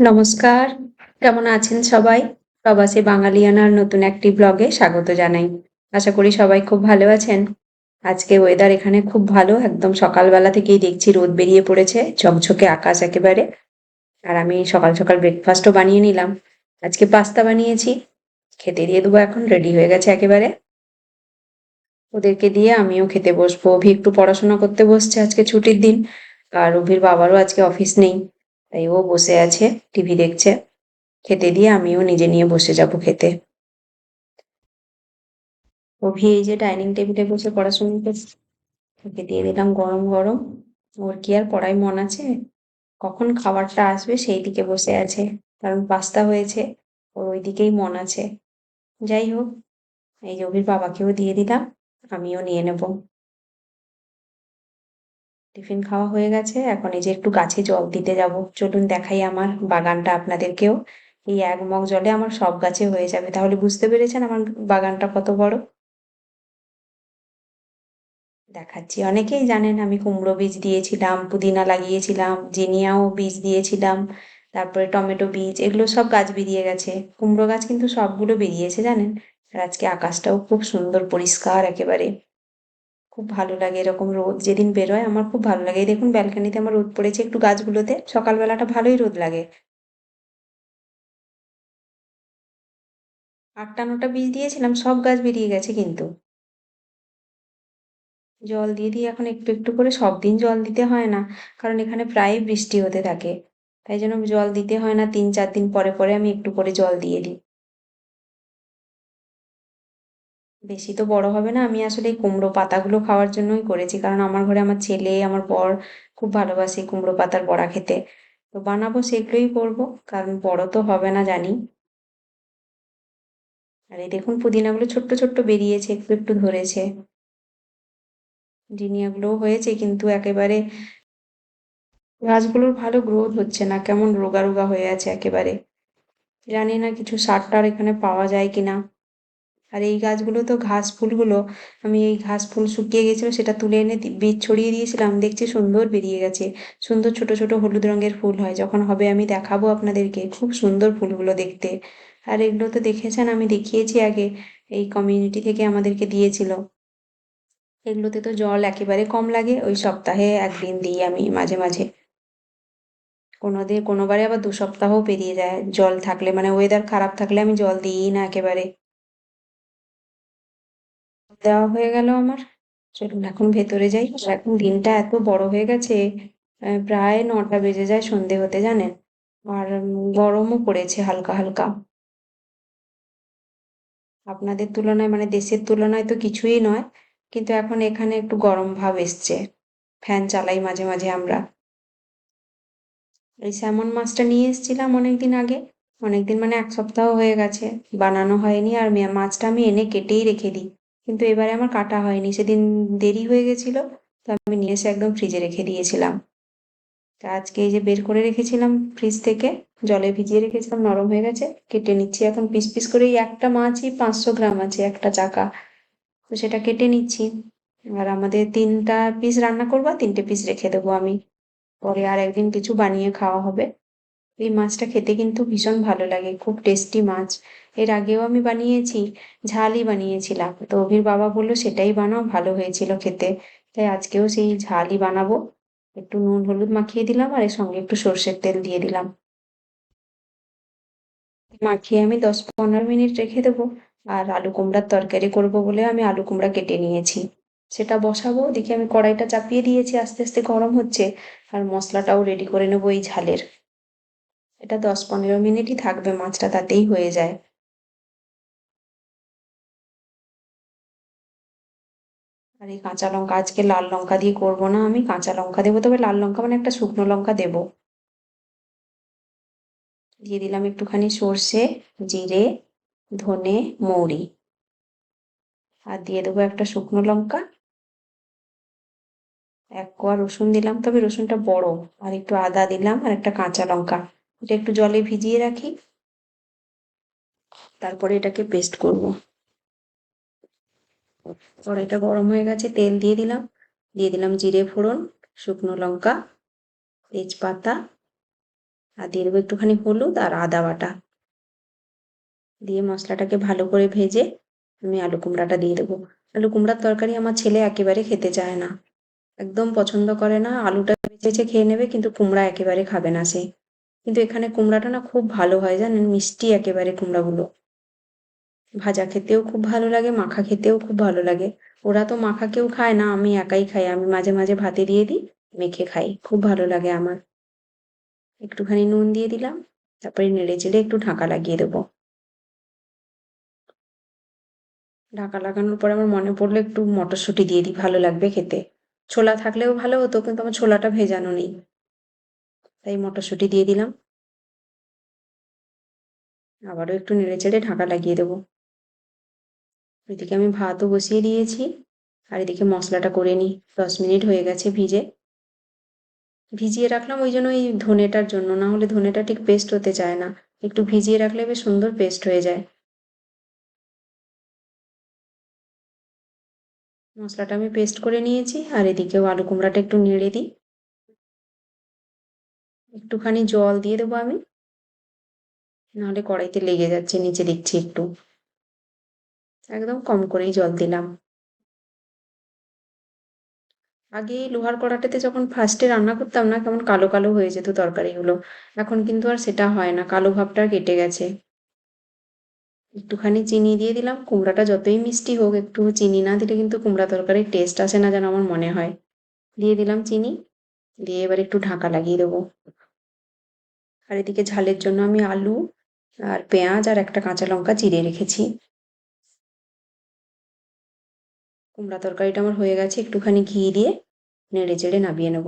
নমস্কার, কেমন আছেন সবাই? প্রবাসী বাঙালিয়ানার নতুন একটি ব্লগে স্বাগত জানাই। আশা করি সবাই খুব ভালো আছেন। আজকে ওয়েদার এখানে খুব ভালো, একদম সকালবেলা থেকেই দেখছি রোদ বেরিয়ে পড়েছে, ঝকঝকে আকাশ একেবারে। আর আমি সকাল সকাল ব্রেকফাস্টও বানিয়ে নিলাম। আজকে পাস্তা বানিয়েছি, খেতে দিয়ে দেবো এখন রেডি হয়ে গেছে একেবারে। ওদেরকে দিয়ে আমিও খেতে বসবো। অভি একটু পড়াশোনা করতে বসছে আজকে ছুটির দিন। আর অভির বাবারও আজকে অফিস নেই। তাই ও বসে আছে, টিভি দেখছে। খেতে দিয়ে আমিও নিজে নিয়ে বসে যাব খেতে। অভি, এই যে ডাইনিং টেবিলে বসে পড়াশোনা করছে, ওকে দিয়ে দিলাম গরম গরম। ওর কি আর পড়ায় মন আছে? কখন খাবারটা আসবে সেই দিকে বসে আছে। কারণ পাস্তা হয়েছে, ওর ওই দিকেই মন আছে। যাই হোক, এই যে অভির বাবাকেও দিয়ে দিলাম, আমিও নিয়ে নেব। টিফিন খাওয়া হয়ে গেছে, এখন এই যে একটু গাছে জল দিতে যাব। চলুন দেখাই আমার বাগানটা আপনাদেরকেও। এই এক মগ জলে আমার সব গাছে হয়ে যাবে। তাহলে বুঝতে পেরেছেন আমার বাগানটা কত বড়? দেখাচ্ছি। অনেকেই জানেন আমি কুমড়ো বীজ দিয়েছিলাম, পুদিনা লাগিয়েছিলাম, জিনিয়াও বীজ দিয়েছিলাম, তারপরে টমেটো বীজ, এগুলো সব গাছ বেরিয়ে গেছে। কুমড়ো গাছ কিন্তু সবগুলো বেরিয়েছে জানেন? আর আজকে আকাশটাও খুব সুন্দর, পরিষ্কার একেবারে। খুব ভালো লাগে এরকম রোদ, যেদিন বেরোয় আমার খুব ভালো লাগে। এই দেখুন ব্যালকানিতে আমার রোদ পড়েছে একটু গাছগুলোতে, সকালবেলাটা ভালোই রোদ লাগে। আটটা নটা বীজ দিয়েছিলাম, সব গাছ বেরিয়ে গেছে কিন্তু। জল দিয়ে দিয়ে এখন একটু একটু করে সব দিন জল দিতে হয় না, কারণ এখানে প্রায় বৃষ্টি হতে থাকে। তাই জন্য জল দিতে হয় না, তিন চার দিন পরে পরে আমি একটু করে জল দিয়ে দিই। বেশি তো বড় হবে না। আমি আসলে এই কুমড়ো পাতাগুলো খাওয়ার জন্যই করেছি। কারণ আমার ঘরে আমার ছেলে, আমার বর খুব ভালোবাসে কুমড়ো পাতার বড়া খেতে। তো বানাবো সেগুলোই করব। কারণ বড় তো হবে না, জানি। আর এই দেখুন, পুদিনাগুলো ছোট্ট ছোট্ট বেরিয়েছে, একটু একটু ধরেছে। জিনিয়াগুলোও হয়েছে, কিন্তু একেবারে গাছগুলোর ভালো গ্রোথ হচ্ছে না। কেমন রোগা রোগা হয়ে আছে একেবারে। জানি না কিছু সার টার এখানে পাওয়া যায় কিনা। আর এই গাছগুলো তো ঘাস ফুলগুলো, আমি এই ঘাস ফুল শুকিয়ে গেছিল সেটা তুলে এনে বীজ ছড়িয়ে দিয়েছিলাম, দেখছি সুন্দর বেরিয়ে গেছে। সুন্দর ছোট ছোট হলুদ রঙের ফুল হয়, যখন হবে আমি দেখাবো আপনাদেরকে, খুব সুন্দর ফুলগুলো দেখতে। আর এগুলো তো দেখেছেন, আমি দেখিয়েছি আগে, এই কমিউনিটি থেকে আমাদেরকে দিয়েছিল। এগুলোতে তো জল একেবারে কম লাগে, ওই সপ্তাহে একদিন দিই আমি মাঝে মাঝে। কোনো দিন কোনোবারে আবার দু সপ্তাহও পেরিয়ে যায়, জল থাকলে মানে ওয়েদার খারাপ থাকলে আমি জল দিই না একেবারে। দেওয়া হয়ে গেল আমার। চলুন এখন ভেতরে যাই। এখন দিনটা এত বড় হয়ে গেছে প্রায় নটা বেজে যায় সন্ধে হতে, জানেন? আর গরমও পড়েছে হালকা হালকা। আপনাদের তুলনায় মানে দেশের তুলনায় তো কিছুই নয়, কিন্তু এখন এখানে একটু গরম ভাব এসছে। ফ্যান চালাই মাঝে মাঝে আমরা। এই স্যামন মাছটা নিয়ে এসেছিলাম অনেকদিন আগে। অনেকদিন মানে এক সপ্তাহ হয়ে গেছে, বানানো হয়নি। আর মাছটা আমি এনে কেটেই রেখে দিই। কিন্তু এবারে আমার কাটা হয়নি। সেদিন দেরি হয়ে গেছিল, তো আমি নিয়ে এসে একদম ফ্রিজে রেখে দিয়েছিলাম। তা আজকে এই যে বের করে রেখেছিলাম ফ্রিজ থেকে, জলে ভিজিয়ে রেখেছিলাম, নরম হয়ে গেছে, কেটে নিচ্ছি। এখন পিস পিস করে একটা মাছই পাঁচশো গ্রাম আছে, একটা চাকা। তো সেটা কেটে নিচ্ছি। আর আমাদের তিনটা পিস রান্না করব, তিনটে পিস রেখে দেবো আমি। পরে আর একদিন কিছু বানিয়ে খাওয়া হবে। এই মাছটা খেতে কিন্তু ভীষণ ভালো লাগে, খুব টেস্টি মাছ। এর আগেও আমি বানিয়েছি, ঝালই বানিয়েছিলাম। তো অভির বাবা বলল, সেটাই বানাও, ভালো হয়েছিল খেতে। তাই আজকেও সেই ঝালই বানাবো। একটু নুন, হলুদ মাখিয়ে দিলাম আর এর সঙ্গে একটু সর্ষের তেল দিয়ে দিলাম। মাখিয়ে আমি দশ পনেরো মিনিট রেখে দেবো আর আলু কুমড়ার তরকারি করব বলে আমি আলু কুমড়া কেটে নিয়েছি। সেটা বসাবো, দেখি আমি কড়াইটা চাপিয়ে দিয়েছি, আস্তে আস্তে গরম হচ্ছে আর মশলাটাও রেডি করে নেব এই ঝালের। এটা দশ পনেরো মিনিটই থাকবে, মাছটা তাতেই হয়ে যায়। আর এই কাঁচা লঙ্কা, আজকে লাল লঙ্কা দিয়ে করব না আমি, কাঁচা লঙ্কা দেবো, তবে লাল লঙ্কা মানে একটা শুকনো লঙ্কা দেবো। দিয়ে দিলাম একটুখানি সর্ষে, জিরে, ধনে, মৌরি। আর দিয়ে দেবো একটা শুকনো লঙ্কা। এক কোয়া রসুন দিলাম, তবে রসুনটা বড়, আর একটু আদা দিলাম, আর একটা কাঁচা লঙ্কা। এটা একটু জলে ভিজিয়ে রাখি। তারপরে এটাকে পেস্ট করব। কড়াইটা গরম হয়ে গেছে, তেল দিয়ে দিলাম। দিয়ে দিলাম জিরে, ফোড়ন, শুকনো লঙ্কা, তেজপাতা, আর দিয়ে দেবো একটুখানি হলুদ আর আদা বাটা। দিয়ে মশলাটাকে ভালো করে ভেজে আমি আলু কুমড়াটা দিয়ে দেবো। আলু কুমড়ার তরকারি আমার ছেলে একেবারে খেতে চায় না। একদম পছন্দ করে না। আলুটা বেঁচে খেয়ে নেবে, কিন্তু কুমড়া একেবারে খাবে না সে। কিন্তু এখানে কুমড়াটা না খুব ভালো হয়, জানেন? মিষ্টি একেবারে কুমড়াগুলো। ভাজা খেতেও খুব ভালো লাগে, মাখা খেতেও খুব ভালো লাগে। ওরা তো মাখা কেউ খায় না, আমি একাই খাই। আমি মাঝে মাঝে ভাতে দিয়ে দিই, মেখে খাই। খুব ভালো লাগে আমার। একটুখানি নুন দিয়ে দিলাম, তারপরে নেড়ে চেড়ে একটু ঢাকা লাগিয়ে দেবো। ঢাকা লাগানোর পরে আমার মনে পড়ল একটু মটরশুঁটি দিয়ে দিই, ভালো লাগবে খেতে। ছোলা থাকলেও ভালো হতো, কিন্তু আমার ছোলাটা ভেজানো নেই। তাই মটরশুঁটি দিয়ে দিলাম। আবারও একটু নেড়ে চেড়ে ঢাকা লাগিয়ে দেবো। এদিকে আমি ভাতও বসিয়ে দিয়েছি আর এদিকে মশলাটা করে নিই। দশ মিনিট হয়ে গেছে ভিজে। ভিজিয়ে রাখলাম ওই জন্য ওই ধনেটার জন্য, না হলে ধনেটা ঠিক পেস্ট হতে চায় না। একটু ভিজিয়ে রাখলে বেশ সুন্দর পেস্ট হয়ে যায়। মশলাটা আমি পেস্ট করে নিয়েছি আর এদিকেও আলু কুমড়াটা একটু নেড়ে দিই। একটুখানি জল দিয়ে দেবো আমি। নাহলে কড়াইতে লেগে যাচ্ছে, নিচে দেখছি একটু। একদম কম করেই জল দিলাম। আগে লোহার কড়াটাতে যখন ফার্স্টে রান্না করতাম না, কেমন কালো কালো হয়ে যেত তরকারিগুলো। এখন কিন্তু আর সেটা হয় না, কালো ভাবটা কেটে গেছে। একটুখানি চিনি দিয়ে দিলাম, কুমড়াটা যতই মিষ্টি হোক, একটু চিনি না দিলে কিন্তু কুমড়া তরকারির টেস্ট আসে না যেন আমার মনে হয়। দিয়ে দিলাম চিনি, দিয়ে এবার একটু ঢাকা লাগিয়ে দেবো। আর এদিকে ঝালের জন্য আমি আলু আর পেঁয়াজ আর একটা কাঁচা লঙ্কা চিড়ে রেখেছি। কুমড়া তরকারিটা আমার হয়ে গেছে, একটুখানি ঘি দিয়ে নেড়ে চেড়ে নামিয়ে নেব।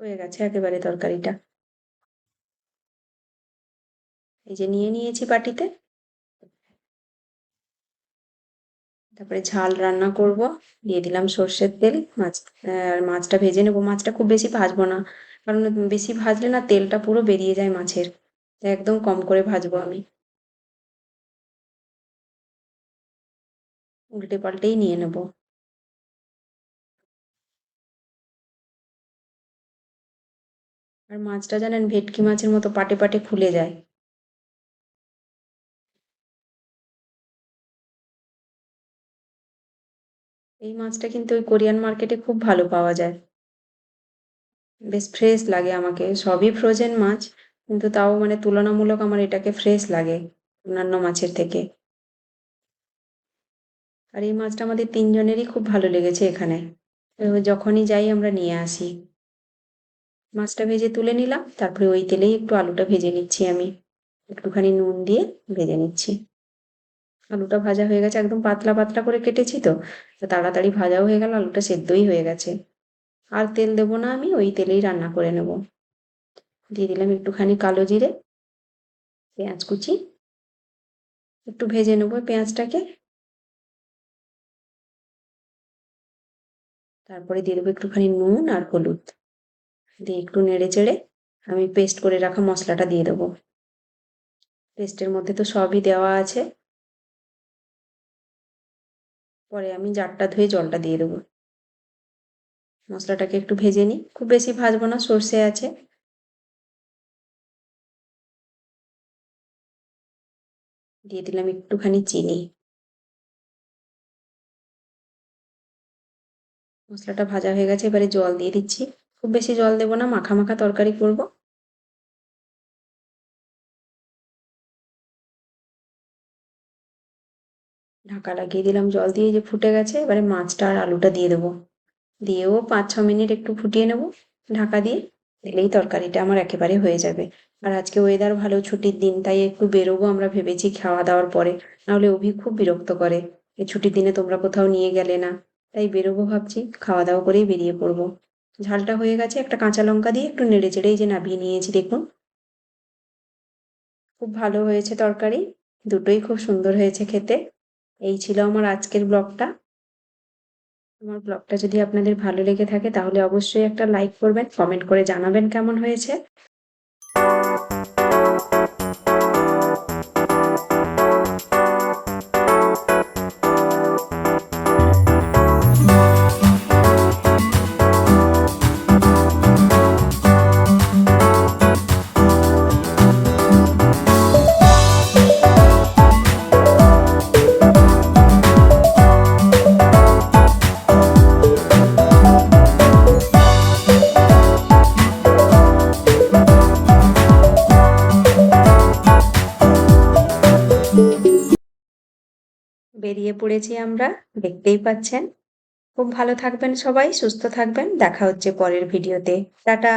হয়ে গেছে একেবারে তরকারিটা। এই যে নিয়ে নিয়েছি বাটিতে। তারপরে ঝাল রান্না করব। দিয়ে দিলাম সর্ষের তেল। মাছ আর মাছটা ভেজে নেব। মাছটা খুব বেশি ভাজবো না। কারণ বেশি ভাজলে না তেলটা পুরো বেরিয়ে যায় মাছের। একদম কম করে ভাজবো আমি। উল্টে পাল্টেই নিয়ে নেব। আর মাছটা জানেন, ভেটকি মাছের মতো পাটে পাটে খুলে যায়। এই মাছটা কিন্তু ওই কোরিয়ান মার্কেটে খুব ভালো পাওয়া যায়। বেশ ফ্রেশ লাগে আমাকে, সবই ফ্রোজেন মাছ, কিন্তু তাও মানে তুলনামূলক আমার এটাকে ফ্রেশ লাগে অন্যান্য মাছের থেকে। আর এই মাছটা আমাদের তিনজনেরই খুব ভালো লেগেছে এখানে। যখনই যাই আমরা নিয়ে আসি। মাছটা ভেজে তুলে নিলাম, তারপরে ওই তেলেই একটু আলুটা ভেজে নিচ্ছি আমি। একটুখানি নুন দিয়ে ভেজে নিচ্ছি। আলুটা ভাজা হয়ে গেছে, একদম পাতলা পাতলা করে কেটেছি তো তাড়াতাড়ি ভাজাও হয়ে গেল, আলুটা সেদ্ধই হয়ে গেছে। আর তেল দেবো না আমি, ওই তেলেই রান্না করে নেব। দিয়ে দিলাম একটুখানি কালো জিরে, পেঁয়াজ কুচি, একটু ভেজে নেব পেঁয়াজটাকে। তারপরে দিয়ে দেবো একটুখানি নুন আর হলুদ। দিয়ে একটু নেড়ে চেড়ে আমি পেস্ট করে রাখা মশলাটা দিয়ে দেবো। পেস্টের মধ্যে তো সবই দেওয়া আছে। পরে আমি জারটা ধুয়ে জলটা দিয়ে দেবো। মশলাটাকে একটু ভেজে নিই। খুব বেশি ভাজবো না, সর্ষে আছে। দিয়ে দিলাম একটুখানি চিনি। মশলাটা ভাজা হয়ে গেছে, এবারে জল দিয়ে দিচ্ছি। খুব বেশি জল দেবো না, মাখা মাখা তরকারি করব। ঢাকা লাগিয়ে দিলাম, জল দিয়ে যে ফুটে গেছে, এবারে মাছটা আর আলুটা দিয়ে দেবো। দিয়েও পাঁচ ছ মিনিট একটু ফুটিয়ে নেব, ঢাকা দিয়ে, দিলেই তরকারিটা আমার একেবারে হয়ে যাবে। আর আজকে ওয়েদার ভালো, ছুটির দিন, তাই একটু বেরোবো আমরা ভেবেছি খাওয়া দাওয়ার পরে। নাহলে অভি খুব বিরক্ত করে এই ছুটির দিনে তোমরা কোথাও নিয়ে গেলে না। তাই বেরোবো ভাবছি খাওয়া দাওয়া করেই বেরিয়ে পড়ব। ঝালটা হয়ে গেছে, একটা কাঁচা লঙ্কা দিয়ে একটু নেড়ে চেড়েই যে নাবিয়ে নিয়েছি, দেখুন। খুব ভালো হয়েছে তরকারি, দুটোই খুব সুন্দর হয়েছে খেতে। এই ছিল আমার আজকের ব্লগটা। আমার ব্লগটা যদি আপনাদের ভালো লেগে থাকে তাহলে অবশ্যই একটা লাইক করবেন, কমেন্ট করে জানাবেন কেমন হয়েছে। পড়েছি আমরা, দেখতেই পাচ্ছেন। খুব ভালো থাকবেন সবাই, সুস্থ থাকবেন, দেখা হচ্ছে পরের ভিডিওতে। টাটা!